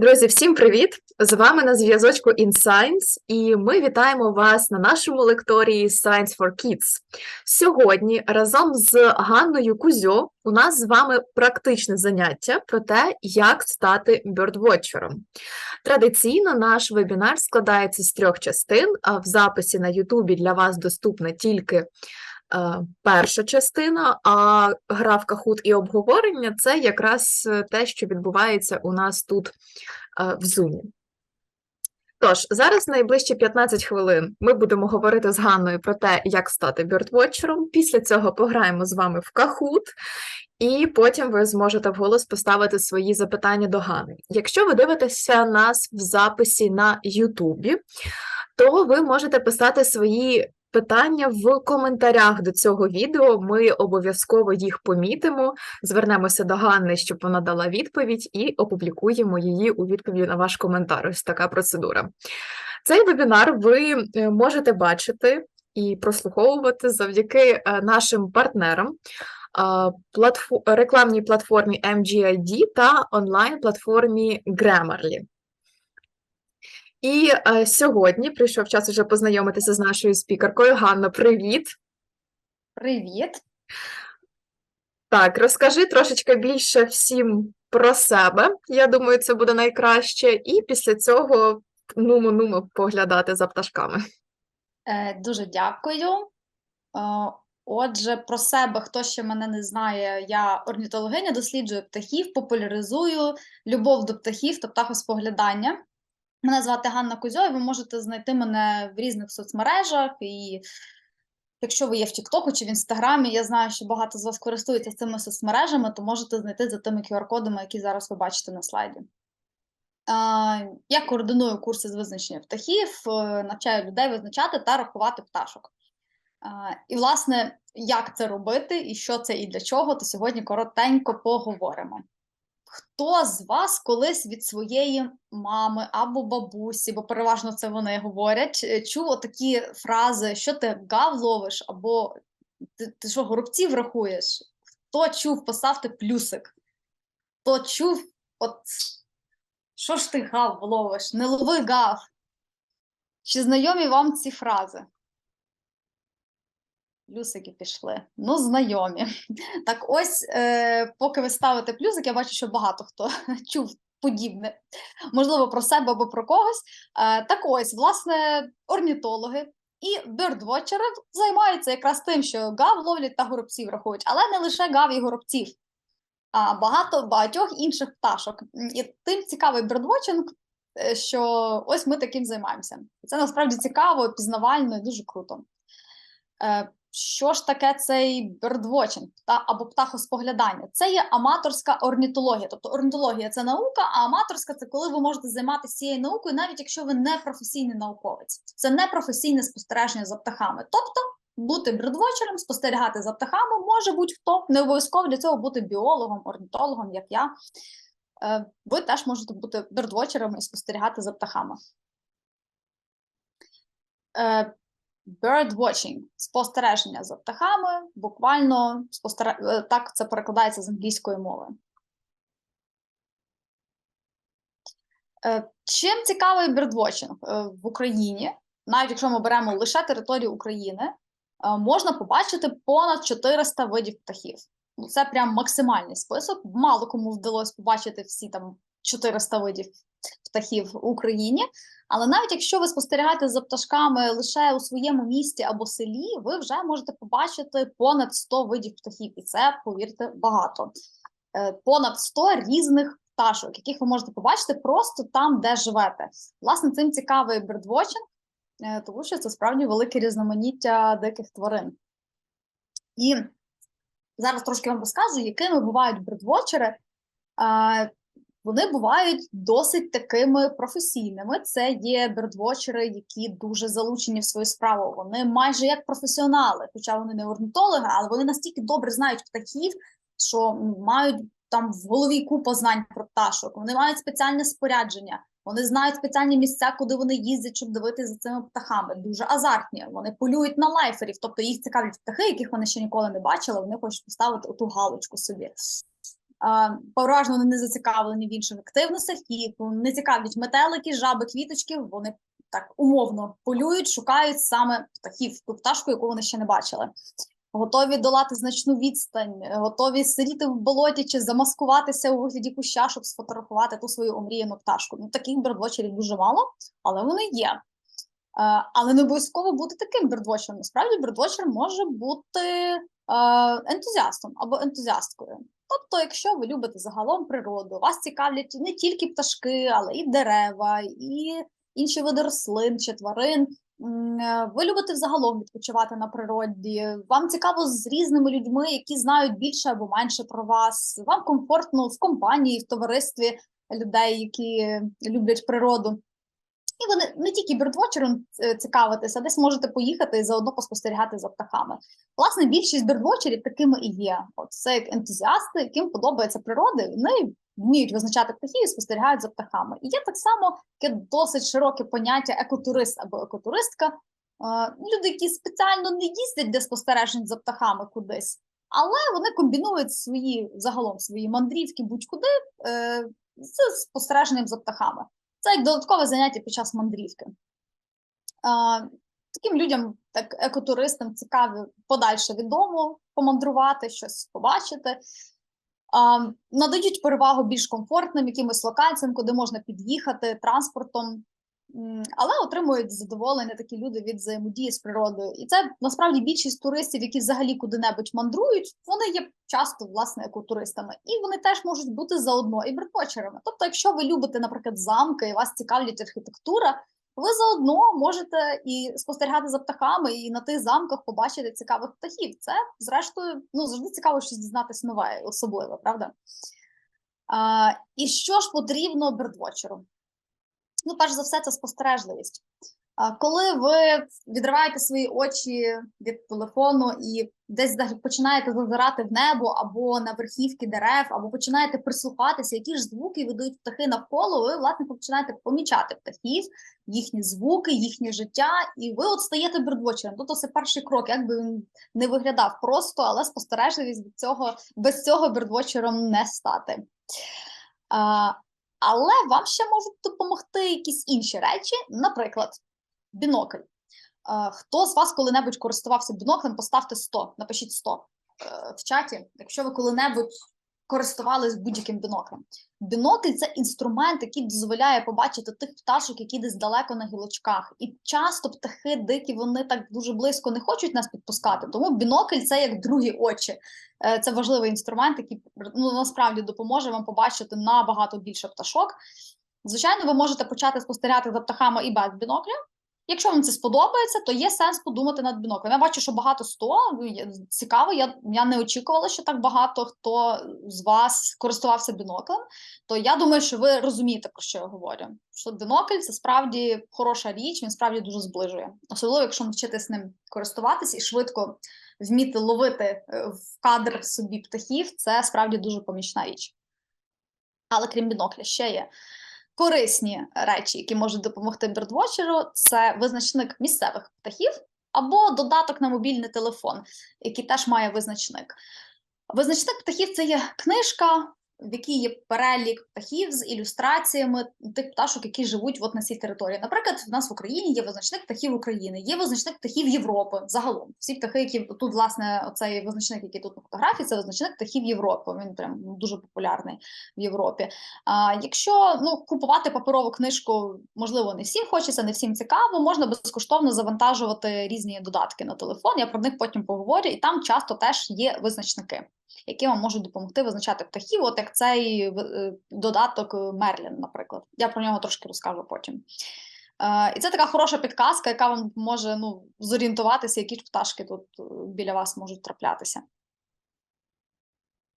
Друзі, всім привіт! З вами на зв'язочку InScience, і ми вітаємо вас на нашому лекторії Science for Kids. Сьогодні разом з Ганною Кузьо у нас з вами практичне заняття про те, як стати бьордвотчером. Традиційно наш вебінар складається з трьох частин, а в записі на Ютубі для вас доступна тільки перша частина, а гра в кахут і обговорення це якраз е, те, що відбувається у нас тут е, в Zoom. Тож, зараз найближчі 15 хвилин ми будемо говорити з Ганною про те, як стати бьордвотчером. Після цього пограємо з вами в кахут, і потім ви зможете вголос поставити свої запитання до Гани. Якщо ви дивитеся нас в записі на Ютубі, то ви можете писати свої питання в коментарях до цього відео. Ми обов'язково їх помітимо, звернемося до Ганни, щоб вона дала відповідь, і опублікуємо її у відповіді на ваш коментар. Ось така процедура. Цей вебінар ви е, можете бачити і прослуховувати завдяки е, нашим партнерам. рекламній платформі MGID та онлайн-платформі Grammarly. І е, сьогодні прийшов час уже познайомитися з нашою спікеркою. Ганна, привіт! Привіт. Так, розкажи трошечки більше всім про себе. Я думаю, це буде найкраще. І після цього нумо-нумо поглядати за пташками. Е, дуже дякую. Е, отже, про себе, хто ще мене не знає, я орнітологиня, досліджую птахів, популяризую любов до птахів та птахоспоглядання. Мене звати Ганна Кузьо, і ви можете знайти мене в різних соцмережах. І якщо ви є в Тіктоку чи в Інстаграмі, я знаю, що багато з вас користуються цими соцмережами, то можете знайти за тими QR-кодами, які зараз ви бачите на слайді. Я координую курси з визначення птахів, е, навчаю людей визначати та рахувати пташок. І, власне, як це робити і що це і для чого, то сьогодні коротенько поговоримо. Хто з вас колись від своєї мами або бабусі, бо переважно це вони говорять, е, чув такі фрази, що ти гав ловиш, або ти, ти що, горобців рахуєш? Хто чув, поставте плюсик. Хто чув, от що ж ти гав ловиш? Не лови гав. Чи знайомі вам ці фрази? Плюсики пішли. Ну, знайомі. Так ось, е, поки ви ставите плюсик, я бачу, що багато хто чув подібне, можливо, про себе або про когось. Е, так ось, власне, орнітологи і бердвотчери займаються якраз тим, що гав ловлять та горобців рахують, але не лише гав і горобців, а багато багатьох інших пташок. І тим цікавий бердвотчинг, що ось ми таким займаємося. Це насправді цікаво, пізнавально і дуже круто. Е, що ж таке цей бердвотчинг та або птахоспоглядання? Це є аматорська орнітологія. Тобто орнітологія це наука, а аматорська це коли ви можете займатися цією наукою, навіть якщо ви не професійний науковець. Це не професійне спостереження за птахами. Тобто бути бердвотчером, спостерігати за птахами може будь-хто. Не обов'язково для цього бути біологом, орнітологом, як я. Е, Ви теж можете бути бердвотчером і спостерігати за птахами. Е, Birdwatching – спостереження за птахами, буквально спостер... е, так це перекладається з англійської мови. Е, Чим цікавий бірдвотчинг Е, в Україні, навіть якщо ми беремо лише територію України, можна побачити понад 400 видів птахів. Ну, Це прям максимальний список. Мало кому вдалося побачити всі там 400 видів птахів в Україні. Але навіть якщо ви спостерігаєте за пташками лише у своєму місті або селі, ви вже можете побачити понад 100 видів птахів, і це, повірте, багато. Е, Понад 100 різних пташок, яких ви можете побачити просто там, де живете. Власне, цим цікавий бердвотчинг, е, тому що це справді велике різноманіття диких тварин. І зараз трошки вам розкажу, якими бувають бердвотчери. Вони бувають досить такими професійними. Це є бердвотчери, які дуже залучені в свою справу. Вони майже як професіонали, хоча вони не орнітологи, але вони настільки добре знають птахів, що мають там в голові купа знань про пташок. Вони мають спеціальне спорядження. Вони знають спеціальні місця, куди вони їздять, щоб дивитися за цими птахами. Дуже азартні. Вони полюють на лайферів, тобто їх цікавлять птахи, яких вони ще ніколи не бачили. Вони хочуть поставити оту галочку собі. А, не зацікавлені в інших активностях, і не цікавлять метелики, жаби, квіточки. Вони так умовно полюють, шукають саме птахів, ту пташку, яку вони ще не бачили. Готові долати значну відстань, е, готові сидіти в болоті чи замаскуватися у вигляді куща, щоб сфотографувати ту свою омріяну пташку. Ну, таких бердвочерів дуже мало, але вони є. Е, але не обов'язково бути таким бердвочером. Насправді, бердвочер може бути е, ентузіастом або ентузіасткою. Тобто, якщо ви любите загалом природу, вас цікавлять не тільки пташки, але і дерева, і інші види рослин чи тварин. Е, Ви любите взагалом відпочивати на природі. Вам цікаво з різними людьми, які знають більше або менше про вас. Вам комфортно в компанії, в товаристві людей, які люблять природу. І ви не, тільки бердвочером цікавитесь, а десь можете поїхати і заодно поспостерігати за птахами. Власне, більшість бердвочерів такими і є. От це як ентузіасти, яким подобається природа, вони вміють визначати птахів і спостерігають за птахами. І є так само таке досить широке поняття екотурист або екотуристка. Е, Люди, які спеціально не їздять для спостережень за птахами кудись, але вони комбінують свої загалом свої мандрівки будь-куди е, з спостереженням за птахами. Це як додаткове заняття під час мандрівки. А, таким людям, так екотуристам, цікаво подальше від помандрувати, щось побачити. А, надають перевагу більш комфортним якимось локаціям, куди можна під'їхати транспортом, але отримують задоволення такі люди від взаємодії з природою. І це насправді більшість туристів, які взагалі куди-небудь мандрують, вони є часто власне екотуристами, і вони теж можуть бути заодно і бредвочерами. Тобто, якщо ви любите, наприклад, замки і вас цікавлять архітектура, ви заодно можете і спостерігати за птахами, і на тих замках побачити цікавих птахів. Це, зрештою, ну завжди цікаво щось дізнатися нове, особливе, правда? А, і що ж потрібно бердвочеру? Ну, перш за все, це спостережливість. Коли ви відриваєте свої очі від телефону і десь починаєте зазирати в небо або на верхівки дерев, або починаєте прислухатися, які ж звуки видають птахи навколо, ви власне починаєте помічати птахів, їхні звуки, їхнє життя, і ви от стаєте бердвочером. Тобто це перший крок, як би він не виглядав просто, але спостережливість від цього без цього бердвочером не стати. Але вам ще можуть допомогти якісь інші речі, наприклад, бінокль. Е, Хто з вас коли-небудь користувався біноклем, поставте 100, напишіть 100 е, в чаті, якщо ви коли-небудь користувались будь-яким біноклем. Бінокль це інструмент, який дозволяє побачити тих пташок, які десь далеко на гілочках. І часто птахи дикі, вони так дуже близько не хочуть нас підпускати. Тому бінокль це як другі очі. Е, Це важливий інструмент, який ну, насправді допоможе вам побачити набагато більше пташок. Звичайно, ви можете почати спостерігати за птахами і без бінокля. Якщо вам це сподобається, то є сенс подумати над біноклем. Я бачу, що багато 100, є- цікаво, я, я не очікувала, що так багато хто з вас користувався біноклем. То я думаю, що ви розумієте, про що я говорю. Що бінокль це справді хороша річ, він справді дуже зближує. Особливо, якщо навчитись ним користуватись і швидко вміти ловити е, в кадр собі птахів, це справді дуже помічна річ. Але крім бінокля, ще є корисні речі, які можуть допомогти бердвочеру, це визначник місцевих птахів або додаток на мобільний телефон, який теж має визначник. Визначник птахів це є книжка, в якій є перелік птахів з ілюстраціями тих пташок, які живуть от на цій території. Наприклад, в нас в Україні є визначник птахів України, є визначник птахів Європи. Загалом всі птахи, які тут, власне, оцей визначник, який тут на фотографії, це визначник птахів Європи. Він прям дуже популярний в Європі. А якщо ну купувати паперову книжку, можливо, не всім хочеться, не всім цікаво, можна безкоштовно завантажувати різні додатки на телефон. Я про них потім поговорю, і там часто теж є визначники, які вам можуть допомогти визначати птахів, от як цей е, додаток Мерлін, наприклад. Я про нього трошки розкажу потім. Е, і це така хороша підказка, яка вам може ну, зорієнтуватися, які ж пташки тут е, біля вас можуть траплятися.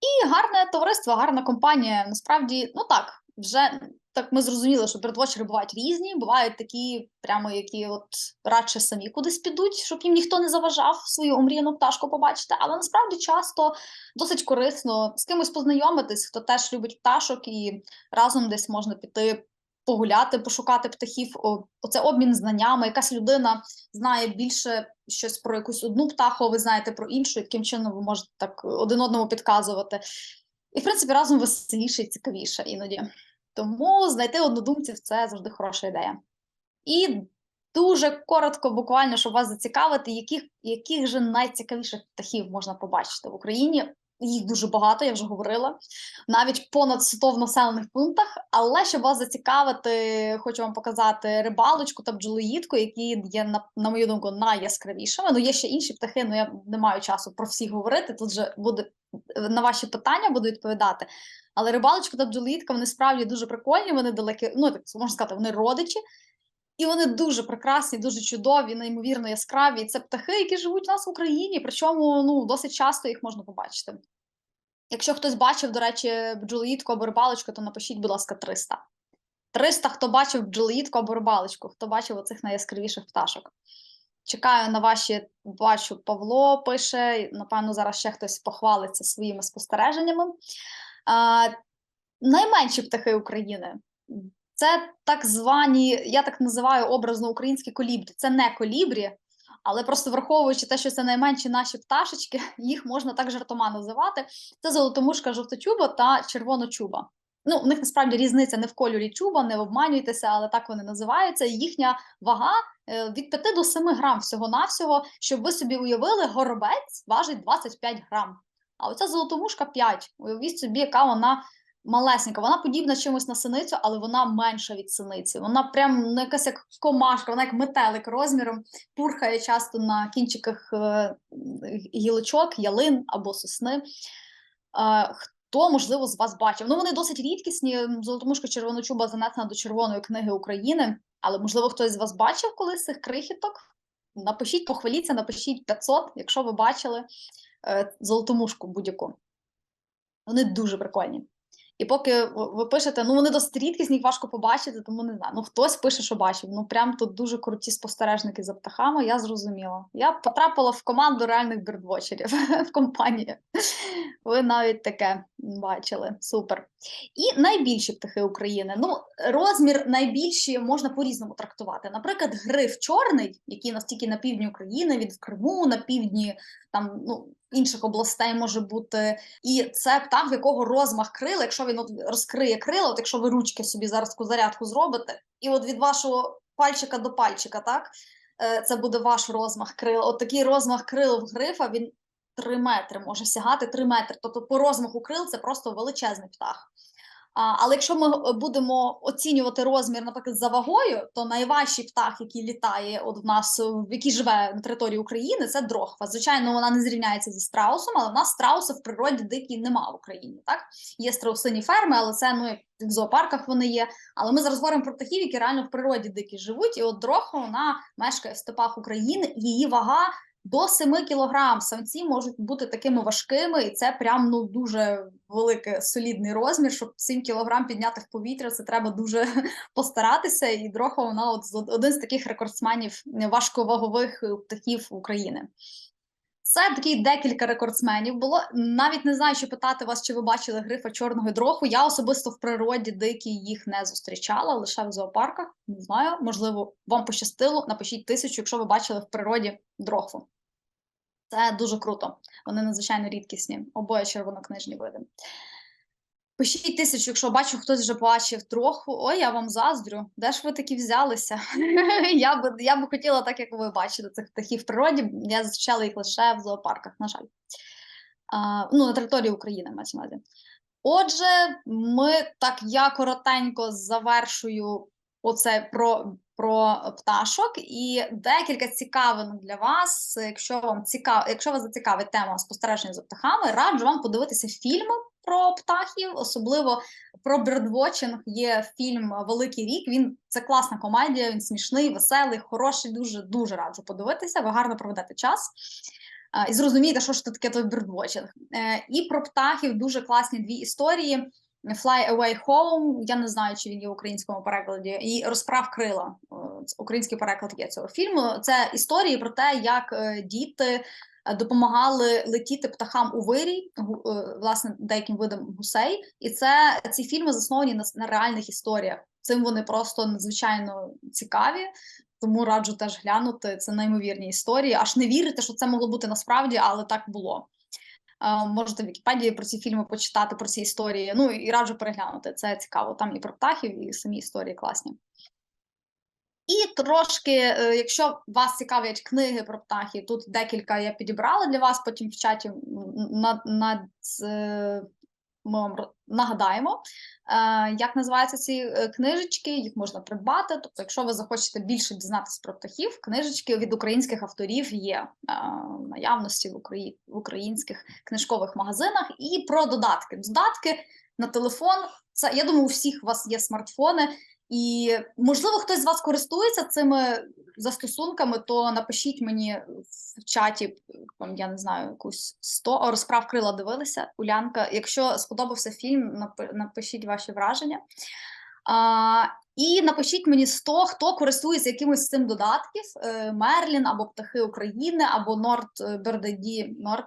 І гарне товариство, гарна компанія. Насправді, ну так, вже так ми зрозуміли, що передвочери бувають різні, бувають такі, прямо які от радше самі кудись підуть, щоб їм ніхто не заважав свою омріяну пташку побачити. Але насправді часто досить корисно з кимось познайомитись, хто теж любить пташок, і разом десь можна піти. Погуляти, пошукати птахів, оце обмін знаннями. Якась людина знає більше щось про якусь одну птаху, а ви знаєте про іншу, і таким чином ви можете так один одному підказувати. І, в принципі, разом веселіше і цікавіше іноді. Тому знайти однодумців це завжди хороша ідея. І дуже коротко, буквально, щоб вас зацікавити, яких, яких же найцікавіших птахів можна побачити в Україні. Їх дуже багато, я вже говорила, навіть понад 100 в населених пунктах. Але щоб вас зацікавити, хочу вам показати рибалочку та бджолоїдку, які є, на, на мою думку, найяскравішими. Ну, є ще інші птахи, але я не маю часу про всіх говорити. Тут же буде на ваші питання буду відповідати. Але рибалочка та бджолоїдка, вони справді дуже прикольні, вони далекі, ну так можна сказати, вони родичі. І вони дуже прекрасні, дуже чудові, неймовірно яскраві. І це птахи, які живуть у нас в Україні, причому ну, досить часто їх можна побачити. Якщо хтось бачив, до речі, бджолоїдку або рибалочку, то напишіть, будь ласка, 300. 300, хто бачив бджолоїдку або рибалочку, хто бачив оцих найяскравіших пташок. Чекаю на ваші, бачу, Павло пише, напевно, зараз ще хтось похвалиться своїми спостереженнями. Найменші птахи України. Це так звані, я так називаю образно українські колібрі. Це не колібрі, але просто враховуючи те, що це найменші наші пташечки, їх можна так жартома називати. Це золотомушка жовточуба та червоночуба. Ну, в них насправді різниця не в кольорі чуба, не обманюйтеся, але так вони називаються. Їхня вага е, від 5 до 7 грам всього-навсього, щоб ви собі уявили, горобець важить 25 грам. А оця золотомушка 5. Уявіть собі, яка вона малесенька. Вона подібна чимось на синицю, але вона менша від синиці. Вона прям ну, якась як комашка, вона як метелик розміром, пурхає часто на кінчиках е, гілочок, ялин або сосни. Е, Хто, можливо, з вас бачив? Ну, вони досить рідкісні. Золотомушка червоночуба занесена до Червоної книги України, але, можливо, хтось з вас бачив колись цих крихіток. Напишіть, похваліться, напишіть 500, якщо ви бачили е, золотомушку будь-яку. Вони дуже прикольні. І поки ви пишете, ну вони досить рідкісні, їх важко побачити, тому не знаю. Ну хтось пише, що бачив. Ну прям тут дуже круті спостережники за птахами. Я зрозуміла. Я потрапила в команду реальних бірдвочерів в компанії. Ви навіть таке бачили. Супер. І найбільші птахи України. Ну, розмір найбільші можна по-різному трактувати. Наприклад, гриф чорний, який настільки на півдні України, від Криму, на півдні там ну. Інших областей може бути, і це птах, в якого розмах крила, якщо він от розкриє крила, от якщо ви ручки собі зараз зарядку зробите, і от від вашого пальчика до пальчика, так це буде ваш розмах крил. От такий розмах крил в грифа він 3 метри може сягати 3 метри. Тобто по розмаху крил це просто величезний птах. А, Але якщо ми будемо оцінювати розмір, наприклад, за вагою, то найважчий птах, який літає, от в нас, в який живе на території України, це дрохва. Звичайно, вона не зрівняється зі страусом, але в нас страуси в природі дикі нема в Україні. Так є страусині ферми, але це ну в зоопарках вони є. Але ми зараз говоримо про птахів, які реально в природі дикі живуть. І от дрохва вона мешкає в степах України, її вага до 7 кілограм самці можуть бути такими важкими, і це прям ну дуже великий солідний розмір. Щоб 7 кілограм підняти в повітря, це треба дуже постаратися. І дроха вона от один з таких рекордсменів важковагових птахів України. Це такі декілька рекордсменів було. Навіть не знаю, що питати вас, чи ви бачили грифа чорного дроху. Я особисто в природі дикі їх не зустрічала, лише в зоопарках. Не знаю, можливо, вам пощастило. Напишіть тисячу, якщо ви бачили в природі дроху. Це дуже круто. Вони надзвичайно рідкісні, обоє червонокнижні види. Пишіть тисячу, якщо бачу, хтось вже бачив троху. Ой, я вам заздрю. Де ж ви такі взялися? я би я би хотіла, так як ви бачите, цих птахів в природі. Я зустрічала їх лише в зоопарках, на жаль. А, Ну, на території України мається на увазі. Отже, ми так я коротенько завершую оце про про пташок і декілька цікавин для вас. Якщо вам цікав, якщо вас зацікавить тема спостереження за птахами, раджу вам подивитися фільми про птахів, особливо про бердвотчинг Є фільм Великий рік. Він це класна комедія. Він смішний, веселий, хороший. Дуже дуже раджу подивитися. Ви гарно проведете час. І зрозумієте, що ж таке той бердвотчинг. Е, і про птахів дуже класні дві історії. Fly Away Home, я не знаю, чи він є в українському перекладі, і розправ крила. Український переклад є цього фільму. Це історії про те, як е, діти е, допомагали летіти птахам у вирій, е, власне, деяким видам гусей. І це ці фільми засновані на, на реальних історіях. Цим вони просто надзвичайно цікаві. Тому раджу теж глянути. Це неймовірні історії. Аж не вірите, що це могло бути насправді, але так було. Е, Можете в Вікіпедії про ці фільми почитати, про ці історії. Ну і раджу переглянути. Це цікаво. Там і про птахів, і самі історії класні. І трошки, е, якщо вас цікавлять книги про птахів, тут декілька я підібрала для вас, потім в чаті на, на, е, ми вам нагадаємо, е, як називаються ці книжечки, їх можна придбати. Тобто, якщо ви захочете більше дізнатися про птахів, книжечки від українських авторів є в наявності в, Украї... в українських книжкових магазинах. І про додатки. Додатки на телефон. Це я думаю, у всіх у вас є смартфони. І можливо, хтось з вас користується цими застосунками, то напишіть мені в чаті, я не знаю, якусь 100 розправ крила дивилися. Улянка. Якщо сподобався фільм, напишіть ваші враження. А, і напишіть мені 100, хто користується якимось з цим додатків: е, Мерлін або Птахи України, або Норд Бердеді Норд.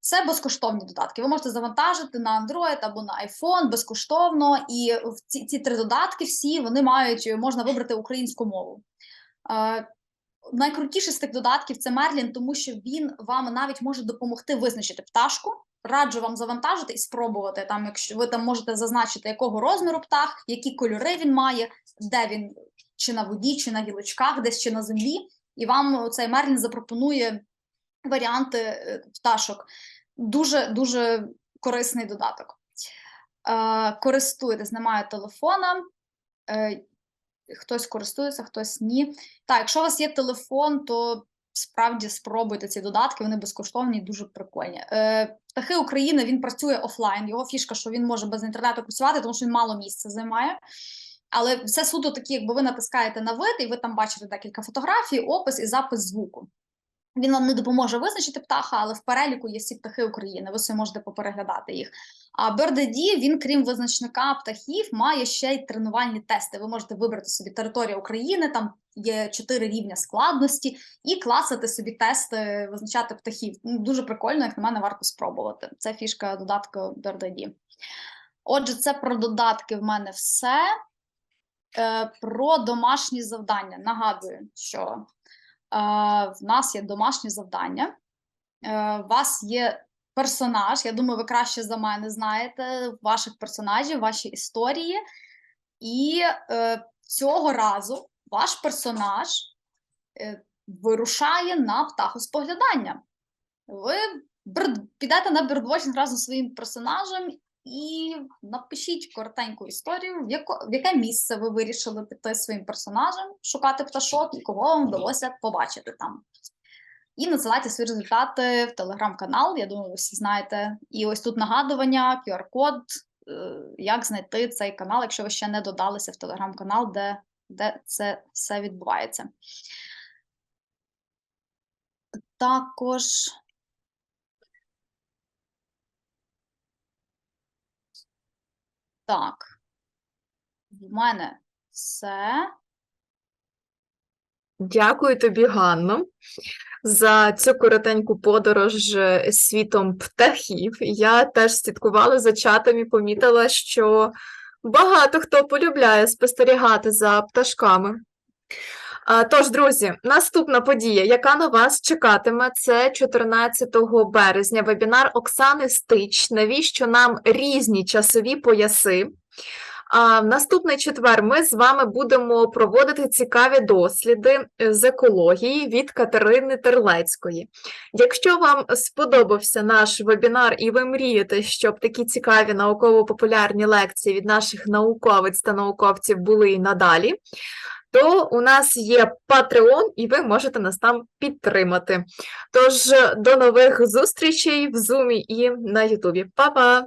Це безкоштовні додатки. Ви можете завантажити на Android або на iPhone безкоштовно. І ці, ці три додатки всі вони мають можна вибрати українську мову. Е, Найкрутіший з тих додатків це Мерлін, тому що він вам навіть може допомогти визначити пташку. Раджу вам завантажити і спробувати. Там, якщо ви там можете зазначити, якого розміру птах, які кольори він має, де він чи на воді, чи на гілочках, десь чи на землі. І вам цей Мерлін запропонує варіанти е, пташок. Дуже дуже корисний додаток. Е, користуєтесь, немає телефона. Е, хтось користується, хтось ні. Так, якщо у вас є телефон, то справді спробуйте ці додатки, вони безкоштовні і дуже прикольні. Птахи України він працює офлайн. Його фішка, що він може без інтернету працювати, тому що він мало місця займає. Але це суто такі, якби ви натискаєте на вид, і ви там бачите декілька фотографій, опис і запис звуку. Він вам не допоможе визначити птаха, але в переліку є всі птахи України. Ви собі можете попереглядати їх. А BirdID, він, крім визначника птахів, має ще й тренувальні тести. Ви можете вибрати собі територію України, там є чотири рівня складності, і класити собі тести, визначати птахів. Ну, Дуже прикольно, як на мене, варто спробувати. Це фішка додатку BirdID. Отже, це про додатки в мене все. Е, про домашні завдання. Нагадую, що е, в нас є домашні завдання. Е, у вас є персонаж. Я думаю, ви краще за мене знаєте ваших персонажів, ваші історії. І е, цього разу ваш персонаж е, вирушає на птахоспоглядання. Ви підете на бірдвотчинг разом зі своїм персонажем і напишіть коротеньку історію, в, яко, в яке місце ви вирішили піти своїм персонажем, шукати пташок і кого вам вдалося побачити там. І надсилайте свої результати в телеграм-канал. Я думаю, ви всі знаєте. І ось тут нагадування, QR-код, е, як знайти цей канал, якщо ви ще не додалися в телеграм-канал, де, де це все відбувається. Також. Так. В мене все. Дякую тобі, Ганно, за цю коротеньку подорож світом птахів. Я теж слідкувала за чатом і помітила, що багато хто полюбляє спостерігати за пташками. Тож, друзі, наступна подія, яка на вас чекатиме, це 14 березня вебінар Оксани Стич. Навіщо нам різні часові пояси? А в наступний четвер ми з вами будемо проводити цікаві досліди е, з екології від Катерини Терлецької. Якщо вам сподобався наш вебінар і ви мрієте, щоб такі цікаві науково-популярні лекції від наших науковиць та науковців були і надалі, то у нас є Patreon, і ви можете нас там підтримати. Тож до нових зустрічей в Zoom і на Ютубі. Па-па!